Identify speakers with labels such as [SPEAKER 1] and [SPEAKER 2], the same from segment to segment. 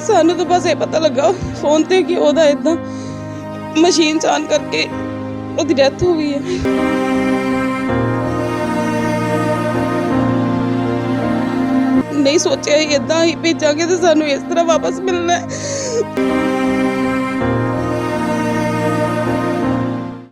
[SPEAKER 1] ਸਾਨੂੰ ਤਾਂ ਬਸ ਇਹ ਪਤਾ ਲੱਗਾ ਫੋਨ ਤੇ ਕਿ ਉਹਦਾ ਇਦਾਂ ਮਸ਼ੀਨ ਚਾਨ ਕਰਕੇ ਉਹਦੀ ਡੈਥ ਹੋ ਗਈ ਹੈ। ਨਹੀਂ ਸੋਚਿਆ ਇਦਾਂ ਹੀ ਭੇਜਾਂਗੇ ਤੇ ਸਾਨੂੰ ਇਸ ਤਰ੍ਹਾਂ ਵਾਪਸ ਮਿਲਣਾ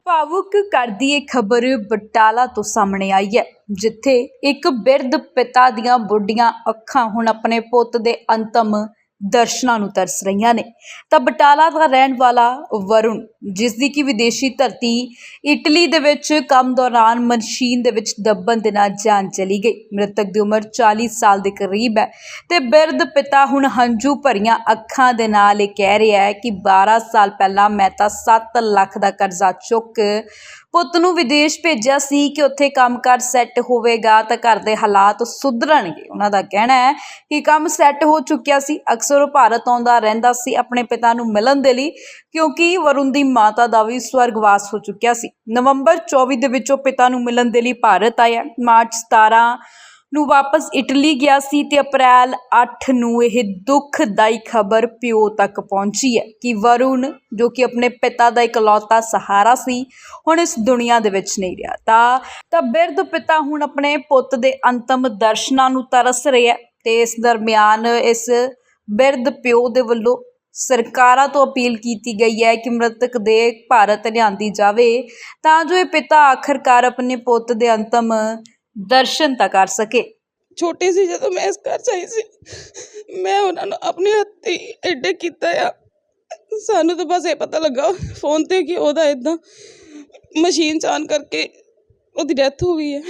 [SPEAKER 2] ਭਾਵੁਕ ਕਰਦੀ ਇਹ ਖਬਰ ਬਟਾਲਾ ਤੋਂ ਸਾਹਮਣੇ ਆਈ ਹੈ, ਜਿੱਥੇ ਇੱਕ ਬਿਰਧ ਪਿਤਾ ਦੀਆਂ ਬੁੱਢੀਆਂ ਅੱਖਾਂ ਹੁਣ ਆਪਣੇ ਪੁੱਤ ਦੇ ਅੰਤਮ ਦਰਸ਼ਨਾਂ ਨੂੰ ਤਰਸ ਰਹੀਆਂ ਨੇ। ਤਾਂ ਬਟਾਲਾ ਦਾ ਰਹਿਣ ਵਾਲਾ ਵਰੁਣ ਜਿਸ ਦੀ ਕਿ ਵਿਦੇਸ਼ੀ ਧਰਤੀ ਇਟਲੀ ਦੇ ਵਿੱਚ ਕੰਮ ਦੌਰਾਨ ਮਸ਼ੀਨ ਦੇ ਵਿੱਚ ਦੱਬਣ ਦੇ ਨਾਲ ਜਾਨ ਚਲੀ ਗਈ। ਮ੍ਰਿਤਕ ਦੀ ਉਮਰ 40 ਸਾਲ ਦੇ ਕਰੀਬ ਹੈ ਤੇ ਬਿਰਧ ਪਿਤਾ ਹੁਣ ਹੰਝੂ ਭਰੀਆਂ ਅੱਖਾਂ ਦੇ ਨਾਲ ਇਹ ਕਹਿ ਰਿਹਾ ਹੈ ਕਿ 12 ਸਾਲ ਪਹਿਲਾਂ ਮੈਂ ਤਾਂ 7 ਲੱਖ ਦਾ ਕਰਜ਼ਾ ਚੁੱਕ ਪੁੱਤ ਨੂੰ ਵਿਦੇਸ਼ ਭੇਜਿਆ ਸੀ ਕਿ ਉੱਥੇ ਕੰਮਕਾਰ ਸੈੱਟ ਹੋਵੇਗਾ ਤਾਂ ਘਰ ਦੇ ਹਾਲਾਤ ਸੁਧਰਨਗੇ। ਉਹਨਾਂ ਦਾ ਕਹਿਣਾ ਹੈ ਕਿ ਕੰਮ ਸੈੱਟ ਹੋ ਚੁੱਕਿਆ ਸੀ। ਅਕਸਰ ਉਹ ਭਾਰਤ ਆਉਂਦਾ ਰਹਿੰਦਾ ਸੀ ਆਪਣੇ ਪਿਤਾ ਨੂੰ ਮਿਲਣ ਦੇ ਲਈ, ਕਿਉਂਕਿ ਵਰੁਣ ਦੀ ਮਾਤਾ ਦਾ ਵੀ ਸਵਰਗਵਾਸ ਹੋ ਚੁੱਕਿਆ ਸੀ। ਨਵੰਬਰ 24 ਦੇ ਵਿੱਚ ਉਹ ਪਿਤਾ ਨੂੰ ਮਿਲਣ ਦੇ ਲਈ ਭਾਰਤ ਆਇਆ। ਮਾਰਚ 17 ਨੂੰ ਵਾਪਸ ਇਟਲੀ ਗਿਆ ਸੀ ਤੇ ਅਪ੍ਰੈਲ 8 ਨੂੰ ਇਹ ਦੁੱਖਦਾਈ ਖਬਰ ਪਿਓ ਤੱਕ ਪਹੁੰਚੀ ਹੈ ਕਿ ਵਰੁਣ, ਜੋ ਕਿ ਆਪਣੇ ਪਿਤਾ ਦਾ ਇਕਲੌਤਾ ਸਹਾਰਾ ਸੀ, ਹੁਣ ਇਸ ਦੁਨੀਆ ਦੇ ਵਿੱਚ ਨਹੀਂ ਰਿਹਾ। ਤਾਂ ਤਾਂ ਬਿਰਧ ਪਿਤਾ ਹੁਣ ਆਪਣੇ ਪੁੱਤ ਦੇ ਅੰਤਮ ਦਰਸ਼ਨਾਂ ਨੂੰ ਤਰਸ ਰਿਹਾ ਹੈ ਤੇ ਇਸ ਦਰਮਿਆਨ ਇਸ ਬਿਰਧ ਪਿਓ ਦੇ ਵੱਲੋਂ ਸਰਕਾਰਾਂ ਤੋਂ ਅਪੀਲ ਕੀਤੀ ਗਈ ਹੈ ਕਿ ਮ੍ਰਿਤਕ ਦੇ ਭਾਰਤ ਲਿਆਂਦੀ ਜਾਵੇ। ਤਾਂ ਜੋ ਇਹ ਪਿਤਾ ਆਖਰਕਾਰ ਆਪਣੇ ਪੁੱਤ ਦੇ ਅੰਤਮ ਦਰਸ਼ਨ ਤਾਂ ਕਰ ਸਕੇ।
[SPEAKER 1] ਛੋਟੀ ਸੀ ਜਦੋਂ ਮੈਂ ਇਸ ਘਰ 'ਚ ਆਈ ਸੀ, ਮੈਂ ਉਹਨਾਂ ਨੂੰ ਆਪਣੇ ਹੱਥੀ ਐਡੇ ਕੀਤਾ ਆ। ਸਾਨੂੰ ਤਾਂ ਬਸ ਇਹ ਪਤਾ ਲੱਗਾ ਫੋਨ ਤੇ ਕਿ ਉਹਦਾ ਇਦਾਂ ਮਸ਼ੀਨ ਚਾਨ ਕਰਕੇ ਉਹਦੀ ਡੈਥ ਹੋ ਗਈ ਹੈ।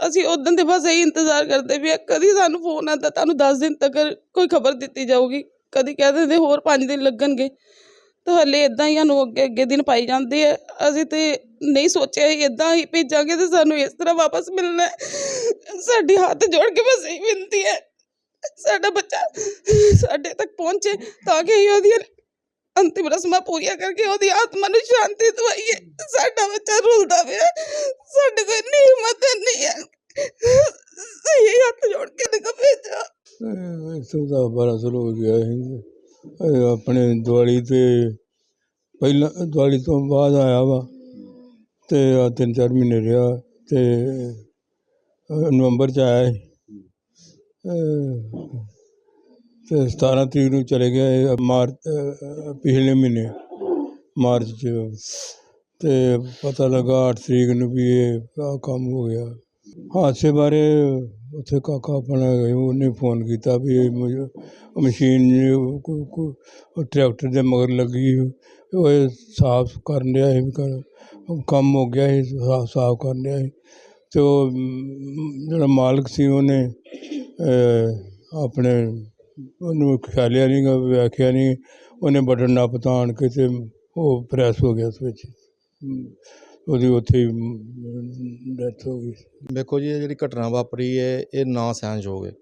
[SPEAKER 1] ਅਸੀਂ ਉਦੋਂ ਦੇ ਬਸ ਇਹੀ ਇੰਤਜ਼ਾਰ ਕਰਦੇ ਵੀ ਕਦੀ ਸਾਨੂੰ ਫੋਨ ਆਉਂਦਾ, ਤੁਹਾਨੂੰ 10 ਦਿਨ ਤੱਕ ਕੋਈ ਖਬਰ ਦਿੱਤੀ ਜਾਊਗੀ, ਕਦੀ ਕਹਿ ਦਿੰਦੇ ਹੋਰ 5 ਦਿਨ ਲੱਗਣਗੇ। ਤਾਂ ਹਲੇ ਇਦਾਂ ਹੀ ਸਾਨੂੰ ਅੱਗੇ ਅੱਗੇ ਦਿਨ ਪਾਈ ਜਾਂਦੇ ਆ। ਅਸੀਂ ਤੇ ਨਹੀਂ ਸੋਚਿਆ ਸੀ ਇਦਾਂ ਹੀ ਭੇਜਾਂਗੇ ਤੇ ਸਾਨੂੰ ਇਸ ਤਰ੍ਹਾਂ ਵਾਪਸ ਮਿਲਣਾ ਹੈ। ਸਾਡੀ ਹੱਥ ਜੋੜ ਕੇ ਬਸ ਇਹੀ ਬੇਨਤੀ ਹੈ। ਸਾਡਾ ਬੱਚਾ ਸਾਡੇ ਤੱਕ ਪਹੁੰਚੇ ਤਾਂ ਕਿ ਅਸੀਂ ਉਹਦੀਆਂ ਅੰਤਿਮ ਰਸਮਾਂ ਪੂਰੀਆਂ ਕਰਕੇ ਉਹਦੀ ਆਤਮਾ ਨੂੰ ਸ਼ਾਂਤੀ ਦਵਾਈਏ। ਸਾਡਾ ਬੱਚਾ ਰੁਲਦਾ ਪਿਆ ਸਾਡੇ ਕੋਲ ਇੰਨੀ ਹਿੰਮਤ ਨਹੀਂ ਹੈ। ਇਹ ਹੱਥ ਜੋੜ ਕੇ ਨਿਕਲ ਭੇਜਾ।
[SPEAKER 3] ਇੱਥੋਂ ਦਾ ਬੜਾ ਸਾਲ ਹੋ ਗਿਆ ਆਪਣੇ ਦਿਵਾਲੀ ਤੇ ਪਹਿਲਾਂ, ਦਿਵਾਲੀ ਤੋਂ ਬਾਅਦ ਆਇਆ ਵਾ। ਅਤੇ ਆਹ ਤਿੰਨ ਚਾਰ ਮਹੀਨੇ ਰਿਹਾ ਅਤੇ ਨਵੰਬਰ ਚ ਆਇਆ ਸੀ। ਅਤੇ ਸਤਾਰਾਂ ਤਰੀਕ ਨੂੰ ਚਲੇ ਗਿਆ ਇਹ ਮਾਰਚ ਪਿਛਲੇ ਮਹੀਨੇ, ਮਾਰਚ ਚ। ਅਤੇ ਪਤਾ ਲੱਗਾ ਅੱਠ ਤਰੀਕ ਨੂੰ ਵੀ ਇਹ ਆਹ ਕੰਮ ਹੋ ਗਿਆ। ਹਾਦਸੇ ਬਾਰੇ ਉੱਥੇ ਕਾਕਾ ਆਪਣਾ ਉਹਨੇ ਫੋਨ ਕੀਤਾ ਵੀ ਮਸ਼ੀਨ ਟਰੈਕਟਰ ਦੇ ਮਗਰ ਲੱਗੀ ਉਹ ਇਹ ਸਾਫ਼ ਕਰਨ ਡਿਆ ਸੀ ਵੀ ਕੰਮ ਹੋ ਗਿਆ ਸੀ ਸਾਫ਼ ਸਾਫ਼ ਕਰਨ ਡਿਆ ਸੀ। ਤੇ ਉਹ, ਜਿਹੜਾ ਮਾਲਕ ਸੀ, ਉਹਨੇ ਆਪਣੇ, ਉਹਨੂੰ ਖਿਆਲਿਆ ਨਹੀਂ ਗਾ, ਵੇਖਿਆ ਨਹੀਂ ਉਹਨੇ ਬਟਨ ਨਾ ਪਤਾਣ ਕੇ ਤੇ ਉਹ ਪ੍ਰੈਸ ਹੋ ਗਿਆ ਉਸ ਵਿੱਚ। ਉਹਦੀ ਉੱਥੇ ਡੈਥ ਹੋ ਗਈ।
[SPEAKER 4] ਦੇਖੋ ਜੀ, ਇਹ ਜਿਹੜੀ ਘਟਨਾ ਵਾਪਰੀ ਹੈ, ਇਹ ਨਾ ਸਹਿਣਯੋਗ ਹੈ।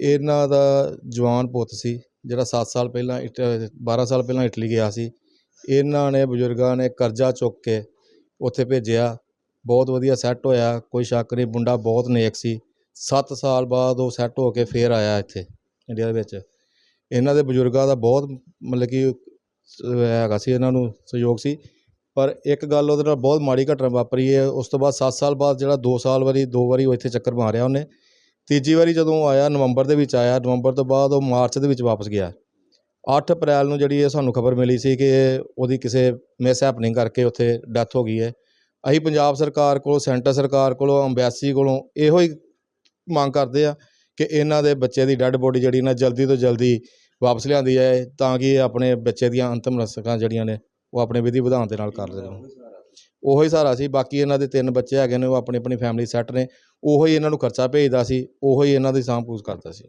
[SPEAKER 4] ਇਹਨਾਂ ਦਾ ਜਵਾਨ ਪੁੱਤ ਸੀ, ਜਿਹੜਾ 7 ਸਾਲ ਪਹਿਲਾਂ ਇਟ 12 ਸਾਲ ਪਹਿਲਾਂ ਇਟਲੀ ਗਿਆ ਸੀ। ਇਹਨਾਂ ਨੇ ਬਜ਼ੁਰਗਾਂ ਨੇ ਕਰਜ਼ਾ ਚੁੱਕ ਕੇ ਉੱਥੇ ਭੇਜਿਆ। ਬਹੁਤ ਵਧੀਆ ਸੈੱਟ ਹੋਇਆ, ਕੋਈ ਸ਼ੱਕ ਨਹੀਂ, ਮੁੰਡਾ ਬਹੁਤ ਨੇਕ ਸੀ। 7 ਸਾਲ ਬਾਅਦ ਉਹ ਸੈੱਟ ਹੋ ਕੇ ਫੇਰ ਆਇਆ ਇੱਥੇ, ਇੰਡੀਆ ਦੇ ਵਿੱਚ। ਇਹਨਾਂ ਦੇ ਬਜ਼ੁਰਗਾਂ ਦਾ ਬਹੁਤ, ਮਤਲਬ ਕਿ ਹੈਗਾ ਸੀ, ਇਹਨਾਂ ਨੂੰ ਸਹਿਯੋਗ ਸੀ। ਪਰ ਇੱਕ ਗੱਲ ਉਹਦੇ ਨਾਲ ਬਹੁਤ ਮਾੜੀ ਘਟਨਾ ਵਾਪਰੀ ਹੈ, ਉਸ ਤੋਂ ਬਾਅਦ 7 ਸਾਲ ਬਾਅਦ ਜਿਹੜਾ 2 ਸਾਲ ਵਾਰੀ, ਦੋ ਵਾਰੀ ਉਹ ਇੱਥੇ ਚੱਕਰ ਮਾਰਿਆ ਉਹਨੇ। ਤੀਜੀ ਵਾਰੀ ਜਦੋਂ ਆਇਆ, ਨਵੰਬਰ ਦੇ ਵਿੱਚ ਆਇਆ, ਨਵੰਬਰ ਤੋਂ ਬਾਅਦ ਉਹ ਮਾਰਚ ਦੇ ਵਿੱਚ ਵਾਪਸ ਗਿਆ। 8 ਅਪ੍ਰੈਲ ਨੂੰ ਜਿਹੜੀ ਇਹ ਸਾਨੂੰ ਖਬਰ ਮਿਲੀ ਸੀ ਕਿ ਉਹਦੀ ਕਿਸੇ ਮਿਸ ਹੈਪਨਿੰਗ ਕਰਕੇ ਉੱਥੇ ਡੈਥ ਹੋ ਗਈ ਹੈ। ਅਸੀਂ ਪੰਜਾਬ ਸਰਕਾਰ ਕੋਲੋਂ, ਸੈਂਟਰ ਸਰਕਾਰ ਕੋਲੋਂ ਅੰਬੈਸੀ ਕੋਲੋਂ ਇਹੋ ਹੀ ਮੰਗ ਕਰਦੇ ਆ ਕਿ ਇਹਨਾਂ ਦੇ ਬੱਚੇ ਦੀ ਡੈੱਡ ਬੋਡੀ ਜਿਹੜੀ ਨਾ ਜਲਦੀ ਤੋਂ ਜਲਦੀ ਵਾਪਸ ਲਿਆਂਦੀ ਜਾਏ ਤਾਂ ਕਿ ਇਹ ਆਪਣੇ ਬੱਚੇ ਦੀਆਂ ਅੰਤਮ ਰਸਕਾਂ ਜਿਹੜੀਆਂ ਨੇ ਉਹ ਆਪਣੇ ਵਿਧੀ ਵਿਧਾਨ ਦੇ ਨਾਲ ਕਰ ਲੈਣ ਉਹੋ ਹੀ ਸਹਾਰਾ ਸੀ ਬਾਕੀ ਇਹਨਾਂ ਦੇ ਤਿੰਨ ਬੱਚੇ ਹੈਗੇ ਨੇ ਉਹ ਆਪਣੀ ਆਪਣੀ ਫੈਮਿਲੀ ਸੈੱਟ ਨੇ ਉਹੋ ਹੀ ਇਹਨਾਂ ਨੂੰ ਖਰਚਾ ਭੇਜਦਾ ਸੀ ਉਹੋ ਹੀ ਇਹਨਾਂ ਦੀ ਸਾਂਭ ਪੂਜ ਕਰਦਾ ਸੀ।